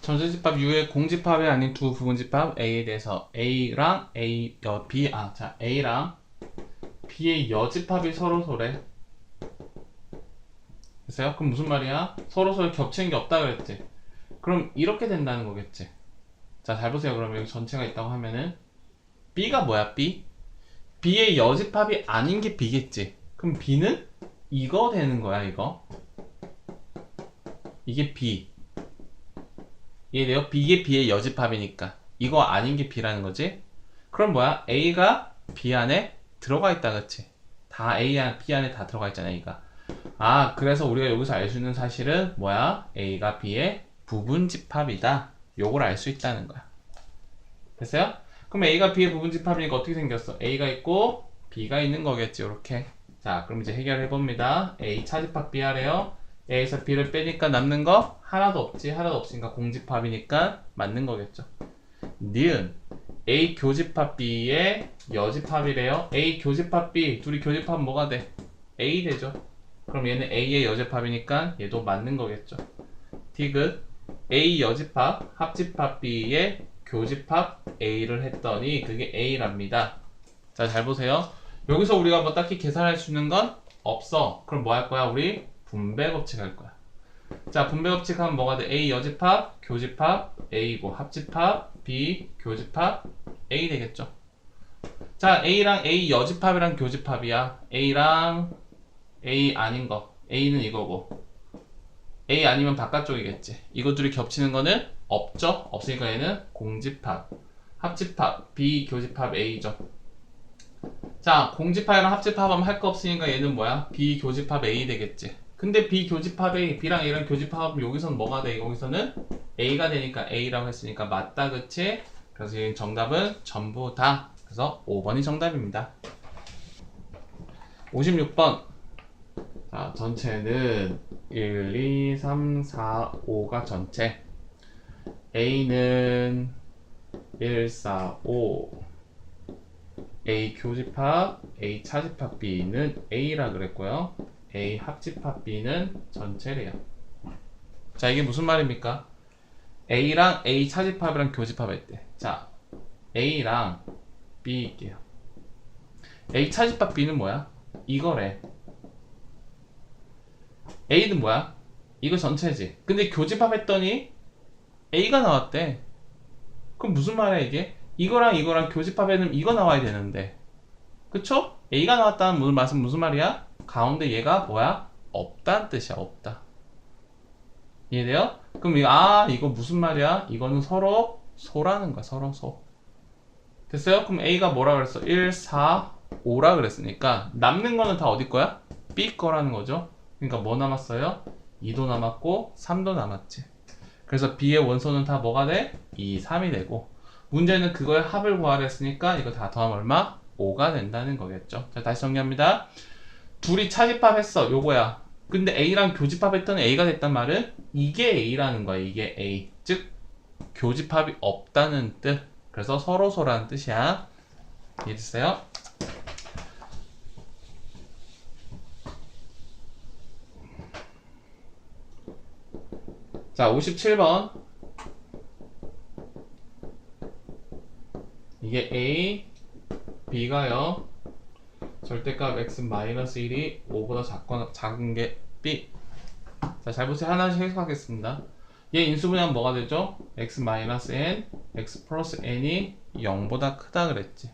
전체집합 U의 공집합이 아닌 두 부분집합 A에 대해서 A랑 A 여 B 아 자 A랑 B의 여집합이 서로 소래. 됐어요? 그럼 무슨 말이야? 서로 서로 겹치는 게 없다 그랬지. 그럼 이렇게 된다는 거겠지. 자, 잘 보세요. 그럼 여기 전체가 있다고 하면은 B가 뭐야? B? B의 여집합이 아닌 게 B겠지. 그럼 B는 이거 되는 거야, 이거. 이게 B. 이해돼요? B게 B의 여집합이니까 이거 아닌 게 B라는 거지 그럼 뭐야? A가 B 안에 들어가 있다 그치? 다 A 안 B 안에 다 들어가 있잖아 A가 아 그래서 우리가 여기서 알 수 있는 사실은 뭐야? A가 B의 부분집합이다 요걸 알 수 있다는 거야 됐어요? 그럼 A가 B의 부분집합이니까 어떻게 생겼어? A가 있고 B가 있는 거겠지 이렇게 자 그럼 이제 해결해 봅니다 A 차집합 B 하래요 A에서 B를 빼니까 남는 거 하나도 없지 하나도 없으니까 공집합이니까 맞는 거겠죠. 니은 A 교집합 B의 여집합이래요. A 교집합 B 둘이 교집합 뭐가 돼? A 되죠. 그럼 얘는 A의 여집합이니까 얘도 맞는 거겠죠. 디귿 A 여집합 합집합 B의 교집합 A를 했더니 그게 A랍니다. 자 잘 보세요. 여기서 우리가 뭐 딱히 계산할 수 있는 건 없어. 그럼 뭐 할 거야 우리 분배 법칙 할 거야. 자, 분배 법칙 하면 뭐가 돼? A 여집합, 교집합, A고 합집합, B 교집합, A 되겠죠. 자, A랑 A 여집합이랑 교집합이야. A랑 A 아닌 거. A는 이거고. A 아니면 바깥쪽이겠지. 이것들이 겹치는 거는 없죠. 없으니까 얘는 공집합, 합집합, B 교집합 A죠. 자, 공집합이랑 합집합하면 할 거 없으니까 얘는 뭐야? B 교집합 A 되겠지. 근데 B 교집합 A, B랑 A랑 교집합하면 여기서는 뭐가 돼? 여기서는 A가 되니까 A라고 했으니까 맞다, 그치? 그래서 이 정답은 전부 다. 그래서 5번이 정답입니다. 56번. 자, 전체는 1, 2, 3, 4, 5가 전체. A는 1, 4, 5. A 교집합, A 차집합 B는 A라 그랬고요. A 합집합 B는 전체래요. 자, 이게 무슨 말입니까? A랑 A 차집합이랑 교집합할 때. 자, A랑 B 있게요. A 차집합 B는 뭐야? 이거래. A는 뭐야? 이거 전체지. 근데 교집합 했더니 A가 나왔대. 그럼 무슨 말이야 이게? 이거랑 이거랑 교집합에는 이거 나와야 되는데. 그쵸? A가 나왔다는 무슨 말은 무슨 말이야? 가운데 얘가 뭐야? 없다는 뜻이야, 없다. 이해돼요? 그럼 이거, 아, 이거 무슨 말이야? 이거는 서로 소라는 거야, 서로 소. 됐어요? 그럼 A가 뭐라 그랬어? 1, 4, 5라 그랬으니까 남는 거는 다 어디 거야? B 거라는 거죠. 그러니까 뭐 남았어요? 2도 남았고 3도 남았지. 그래서 B의 원소는 다 뭐가 돼? 2, 3이 되고 문제는 그거의 합을 구하려 했으니까 이거 다 더하면 얼마? 5가 된다는 거겠죠. 자, 다시 정리합니다. 둘이 차집합 했어. 요거야. 근데 A랑 교집합 했더니 A가 됐단 말은 이게 A라는 거야. 이게 A. 즉, 교집합이 없다는 뜻. 그래서 서로서라는 뜻이야. 이해됐어요? 자, 57번. 이게 A, B가요. 절대값 x 마이너스 1이 5보다 작거나 작은 게 b. 자, 잘 보세요. 하나씩 해석하겠습니다. 얘 인수분해하면 뭐가 되죠? x 마이너스 n, x 플러스 n이 0보다 크다 그랬지.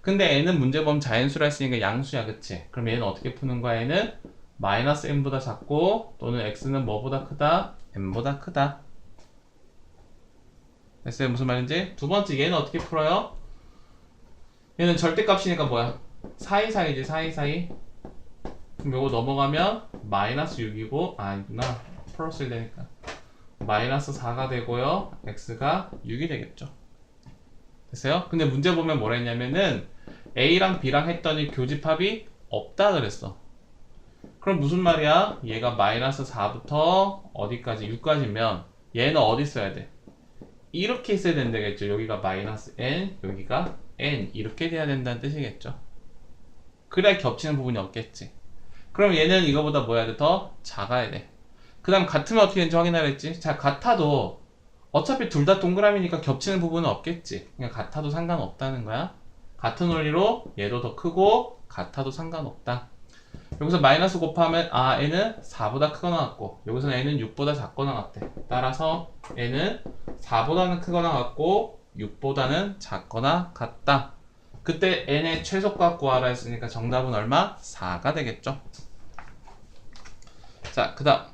근데 n은 문제 보면 자연수라 했으니까 양수야, 그치? 그럼 얘는 어떻게 푸는 거야? 얘는 마이너스 n보다 작고 또는 x는 뭐보다 크다? n보다 크다. 됐어요? 무슨 말인지? 두 번째 얘는 어떻게 풀어요? 얘는 절대값이니까 뭐야? 사이사이지 사이사이. 그럼 요거 넘어가면 마이너스 6이고 아 아니구나. 플러스 1 되니까. 마이너스 4가 되고요. x가 6이 되겠죠. 됐어요? 근데 문제 보면 뭐라 했냐면은 a랑 b랑 했더니 교집합이 없다 그랬어. 그럼 무슨 말이야? 얘가 마이너스 4부터 어디까지? 6까지면 얘는 어디 있어야 돼? 이렇게 있어야 된다겠죠. 여기가 마이너스 n 여기가 n. 이렇게 돼야 된다는 뜻이겠죠 그래야 겹치는 부분이 없겠지. 그럼 얘는 이거보다 뭐 해야 돼? 더 작아야 돼. 그 다음 같으면 어떻게 되는지 확인하라 했지? 자, 같아도 어차피 둘 다 동그라미니까 겹치는 부분은 없겠지. 그냥 같아도 상관없다는 거야. 같은 원리로 얘도 더 크고 같아도 상관없다. 여기서 마이너스 곱하면 아 n은 4보다 크거나 같고 여기서는 n은 6보다 작거나 같대. 따라서 n은 4보다는 크거나 같고 6보다는 작거나 같다. 그때 n의 최소값 구하라 했으니까 정답은 얼마? 4가 되겠죠. 자, 그 다음.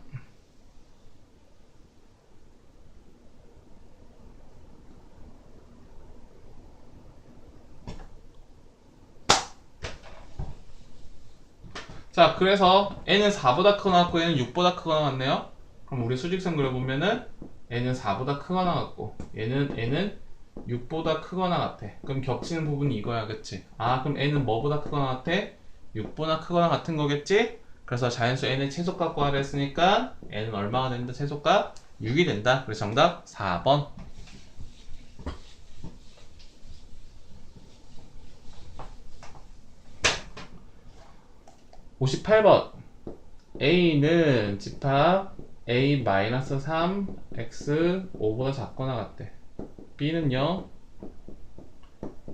자, 그래서 n은 4보다 크거나 같고 n은 6보다 크거나 같네요. 그럼 우리 수직선 그려보면은 n은 4보다 크거나 같고 얘는 n은 6보다 크거나 같아. 그럼 겹치는 부분이 이거야, 그치? 아, 그럼 n은 뭐보다 크거나 같아? 6보다 크거나 같은 거겠지? 그래서 자연수 n의 최소값 구하라 했으니까 n은 얼마가 된다? 최소값 6이 된다. 그래서 정답 4번. (58번) a는 집합 a-3 x 5보다 작거나 같대 b는요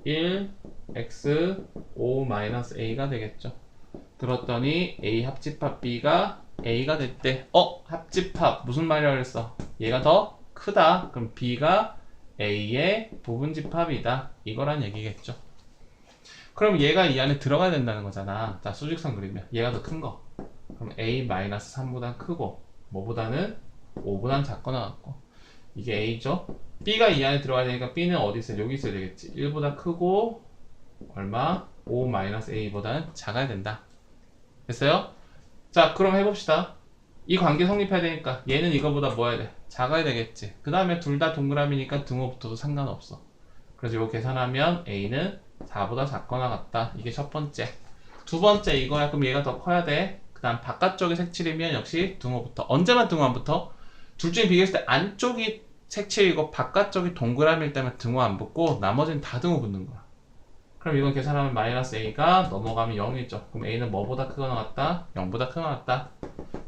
1 x 5 마이너스 a가 되겠죠. 들었더니 a 합집합 b가 a가 됐대. 어 합집합. 무슨 말이라 그랬어? 얘가 더 크다. 그럼 b가 a의 부분집합이다. 이거란 얘기겠죠. 그럼 얘가 이 안에 들어가야 된다는 거잖아. 자 수직선 그리면. 얘가 더 큰 거. 그럼 a 마이너스 3보다 크고 뭐보다는 5보다는 작거나 같고 이게 a죠? B가 이 안에 들어가야 되니까 b는 어디 있어요? 여기 있어야 되겠지. 1보다 크고 얼마? 5 마이너스 a보다는 작아야 된다. 됐어요? 자 그럼 해봅시다. 이 관계 성립해야 되니까 얘는 이거보다 뭐 해야 돼? 작아야 되겠지. 그 다음에 둘 다 동그라미니까 등호부터도 상관없어. 그래서 이거 계산하면 a는 4보다 작거나 같다. 이게 첫 번째. 두 번째 이거야. 그럼 얘가 더 커야 돼 그 다음 바깥쪽이 색칠이면 역시 등호부터 언제만 등호 안 붙어? 둘 중에 비교했을 때 안쪽이 색칠이고 바깥쪽이 동그라미일 때만 등호 안 붙고 나머지는 다 등호 붙는 거야 그럼 이건 계산하면 마이너스 a가 넘어가면 0이죠. 그럼 a는 뭐보다 크거나 같다? 0보다 크거나 같다.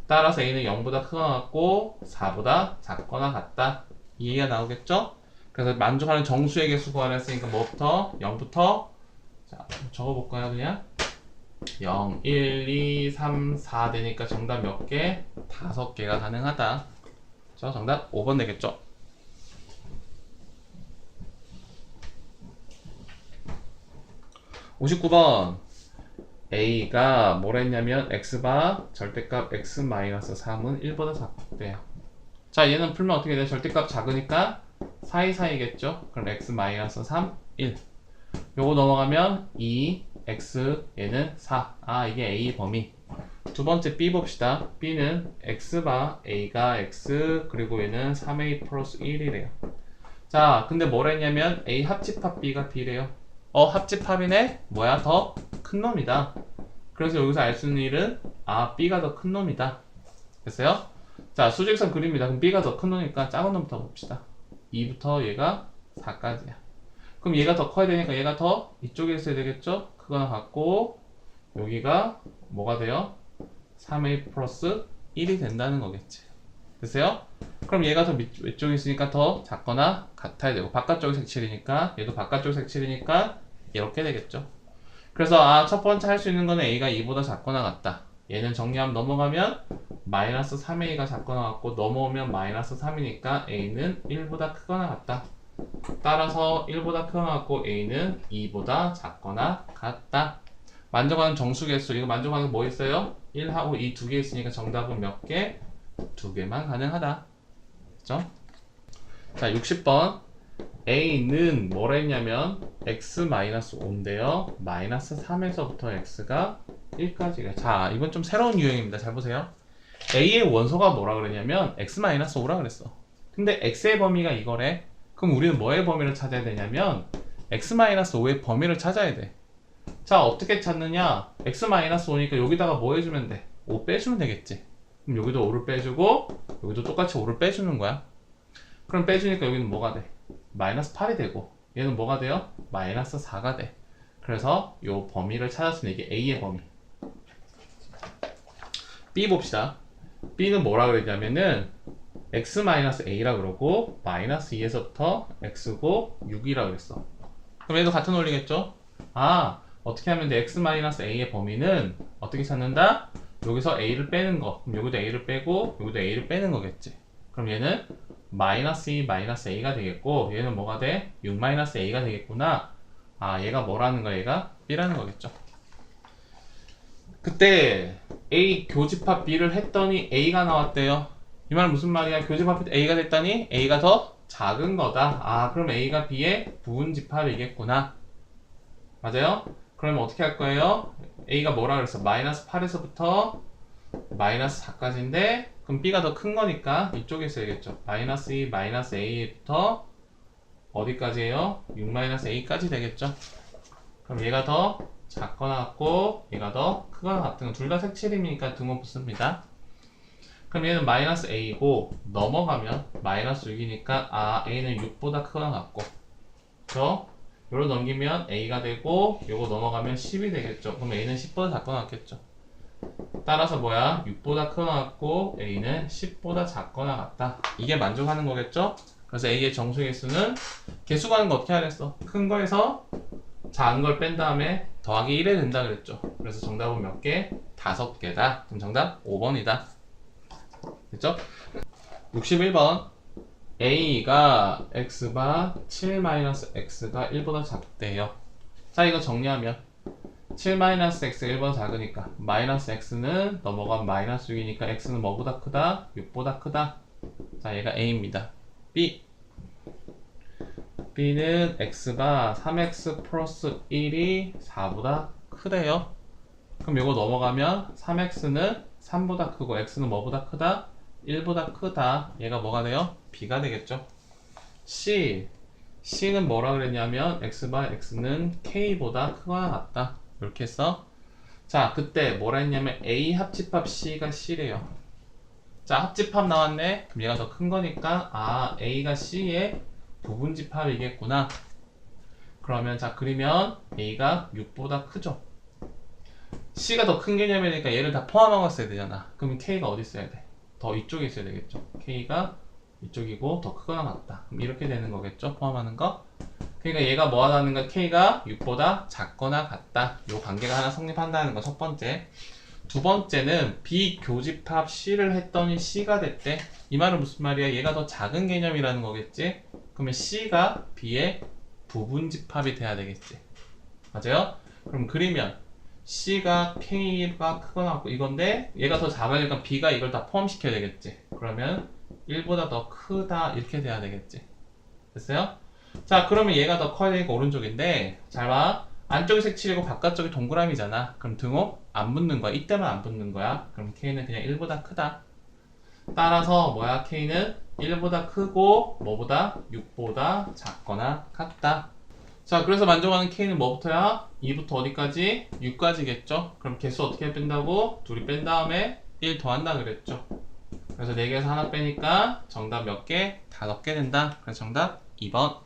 따라서 a는 0보다 크거나 같고 4보다 작거나 같다. 이해가 나오겠죠? 그래서 만족하는 정수의 개수 구하라 했으니까 뭐부터? 0부터 자 적어볼까요 그냥? 0, 1, 2, 3, 4 되니까 정답 몇 개? 다섯 개가 가능하다. 저 정답 5번 되겠죠? 59번. A가 뭐라 했냐면 x바 절대값 x-3은 1보다 작대요 자 얘는 풀면 어떻게 돼? 절대값 작으니까 사이사이겠죠? 그럼 x-3 1 요거 넘어가면 2 x 얘는 4아 이게 a 범위. 두 번째 b 봅시다. B는 x바 a가 x 그리고 얘는 3a 플러스 1이래요. 자 근데 뭐라 했냐면 a 합집합 b가 b래요 어 합집합이네 뭐야 더 큰 놈이다 그래서 여기서 알 수 있는 일은 아 b가 더 큰 놈이다 됐어요? 자 수직선 그립니다 그럼 b가 더 큰 놈이니까 작은 놈부터 봅시다 2부터 얘가 4까지야 그럼 얘가 더 커야 되니까 얘가 더 이쪽에 있어야 되겠죠? 그거나 같고 여기가 뭐가 돼요? 3a 플러스 1이 된다는 거겠지 됐어요? 그럼 얘가 더 밑, 위쪽에 있으니까 더 작거나 같아야 되고 바깥쪽 색칠이니까 얘도 바깥쪽 색칠이니까 이렇게 되겠죠. 그래서 아 첫 번째 할 수 있는 거는 a가 2보다 작거나 같다. 얘는 정리하면 넘어가면 마이너스 3a가 작거나 같고 넘어오면 마이너스 3이니까 a는 1보다 크거나 같다. 따라서 1보다 크거나 같고 a는 2보다 작거나 같다. 만족하는 정수 개수 이거 만족하는 뭐 있어요? 1하고 2 두 개 있으니까 정답은 몇 개? 두 개만 가능하다. 그죠? 자, 60번. a는 뭐라 했냐면 x-5인데요. 마이너스 3에서부터 x가 1까지가. 자, 이건 좀 새로운 유형입니다. 잘 보세요. a의 원소가 뭐라 그랬냐면 x-5라 그랬어. 근데 x의 범위가 이거래. 그럼 우리는 뭐의 범위를 찾아야 되냐면 x-5의 범위를 찾아야 돼. 자, 어떻게 찾느냐? x-5니까 여기다가 뭐 해주면 돼? 5 빼주면 되겠지. 그럼 여기도 5를 빼주고 여기도 똑같이 5를 빼주는 거야. 그럼 빼주니까 여기는 뭐가 돼? 마이너스 8이 되고 얘는 뭐가 돼요? 마이너스 4가 돼. 그래서 요 범위를 찾았으면 이게 A의 범위. B 봅시다. B는 뭐라 그랬냐면은 x-a라 그러고 마이너스 2에서부터 x고 6이라 그랬어. 그럼 얘도 같은 원리겠죠? 아 어떻게 하면 돼? x-a의 범위는 어떻게 찾는다? 여기서 a를 빼는 거. 그럼 여기도 a를 빼고 여기도 a를 빼는 거겠지. 그럼 얘는 마이너스 2 마이너스 a가 되겠고 얘는 뭐가 돼? 6 마이너스 a가 되겠구나. 아 얘가 뭐라는 거야? 얘가 b라는 거겠죠. 그때 A 교집합 B를 했더니 A가 나왔대요. 이 말은 무슨 말이야? 교집합 A가 됐더니 A가 더 작은 거다. 아, 그럼 A가 B의 부분집합이겠구나. 맞아요? 그러면 어떻게 할 거예요? A가 뭐라 그랬어? 마이너스 8에서부터 마이너스 4까지인데 그럼 B가 더 큰 거니까 이쪽에 써야겠죠. 마이너스 2, 마이너스 A부터 어디까지예요? 6 마이너스 A까지 되겠죠. 그럼 얘가 더 작거나 같고 얘가 더 크거나 같은 건둘다 색칠임이니까 등호 붙습니다. 그럼 얘는 마이너스 a고 넘어가면 마이너스 6이니까 아 a는 6보다 크거나 같고 그죠? 요로 넘기면 a가 되고 요거 넘어가면 10이 되겠죠. 그럼 a는 10보다 작거나 같겠죠. 따라서 뭐야? 6보다 크거나 같고 a는 10보다 작거나 같다. 이게 만족하는 거겠죠? 그래서 a의 정수 개수는 개수 가는 거 어떻게 하랬어? 큰 거에서 작은 걸 뺀 다음에 더하기 1에 된다 그랬죠. 그래서 정답은 몇 개? 다섯 개다. 그럼 정답 5번이다. 됐죠? 61번 a가 x바 7-x가 1보다 작대요. 자 이거 정리하면 7-x가 1보다 작으니까 마이너스 x는 넘어간 마이너스 6이니까 x는 뭐보다 크다? 6보다 크다. 자 얘가 a입니다. b b는 x가 3x 플러스 1이 4보다 크대요. 그럼 이거 넘어가면 3x는 3보다 크고 x는 뭐보다 크다? 1보다 크다. 얘가 뭐가 돼요? b가 되겠죠. c c는 뭐라 그랬냐면 x바 x는 k보다 크거나 같다. 이렇게 했어. 자, 그때 뭐라 했냐면 a 합집합 c가 c래요. 자, 합집합 나왔네. 그럼 얘가 더 큰 거니까 아, a가 c의 부분집합이겠구나. 그러면 자 그리면 a가 6보다 크죠. c가 더 큰 개념이니까 얘를 다 포함하고 써야 되잖아. 그러면 k가 어디 있어야 돼? 더 이쪽에 있어야 되겠죠. k가 이쪽이고 더 크거나 같다. 그럼 이렇게 되는 거겠죠. 포함하는 거. 그러니까 얘가 뭐 하다는가 k가 6보다 작거나 같다. 요 관계가 하나 성립한다는 거 첫 번째. 두 번째는 비교집합 C를 했더니 C가 됐대. 이 말은 무슨 말이야? 얘가 더 작은 개념이라는 거겠지? 그러면 C가 B의 부분집합이 돼야 되겠지. 맞아요? 그럼 그리면 C가 K가 크거나 같고 이건데 얘가 더 작으니까 B가 이걸 다 포함시켜야 되겠지. 그러면 1보다 더 크다 이렇게 돼야 되겠지. 됐어요? 자 그러면 얘가 더 커야 되니까 오른쪽인데 잘 봐. 안쪽이 색칠이고 바깥쪽이 동그라미잖아. 그럼 등호 안 붙는 거야. 이때만 안 붙는 거야. 그럼 K는 그냥 1보다 크다. 따라서 뭐야? K는 1보다 크고 뭐보다 6보다 작거나 같다. 자, 그래서 만족하는 K는 뭐부터야? 2부터 어디까지? 6까지겠죠? 그럼 개수 어떻게 뺀다고? 둘이 뺀 다음에 1 더한다 그랬죠? 그래서 4개에서 하나 빼니까 정답 몇 개? 다섯 개 된다. 그래서 정답 2번.